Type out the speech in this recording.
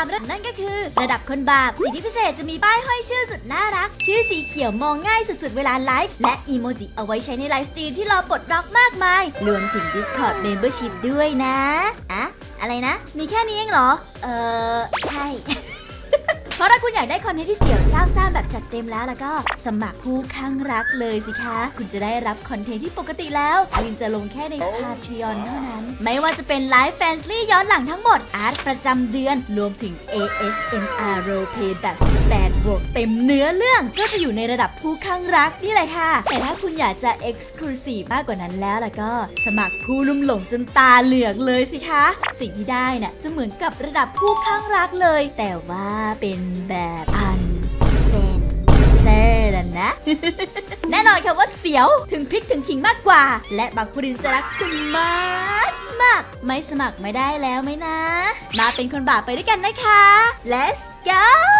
ระดับนั่นก็คือ ระดับคนบาป สิทธิพิเศษจะมีป้ายห้อยชื่อสุดน่ารัก ชื่อสีเขียวมองง่ายสุดๆ เวลาไลฟ์ และอีโมจิเอาไว้ใช้ในไลฟ์สตรีมที่เราปลดล็อกมากมาย รวมถึง Discord Membership ด้วยนะ อะ อะไรนะ มีแค่นี้เองเหรอ เออใช่ เพราะถ้าคุณอยากได้คอนเทนต์ที่เสียวซ่าซ่าแบบจัดเต็มแล้วแล้วก็สมัครผู้ข้างรักเลยสิคะ คุณจะได้รับคอนเทนต์ที่ปกติแล้วลินจะลงแค่ใน Patreon เท่านั้น ไม่ว่าจะเป็นไลฟ์แฟนซีย้อนหลังทั้งหมดอาร์ตประจำเดือนรวมถึง ASMR Roleplay แบบ18บวกเต็มเนื้อเรื่องก็จะอยู่ในระดับผู้ข้างรักนี่เลยค่ะ แต่ถ้าคุณอยากจะ Exclusive มากกว่านั้นแล้วแล้วก็สมัครผู้ลุ่มหลงจนตาเหลือกเลยสิคะ สิ่งที่ได้น่ะจะเหมือนกับระดับผู้ข้างรักเลย แต่ว่าเป็นแบบอันเซนเซอร์นะ แน่นอนค่ะว่าเสียวถึงพริกถึงขิงมากกว่า และบางคนจะรักคุณมากมากไม่สมัครไม่ได้แล้วไหมนะ มาเป็นคนบาปไปด้วยกันนะคะ let's go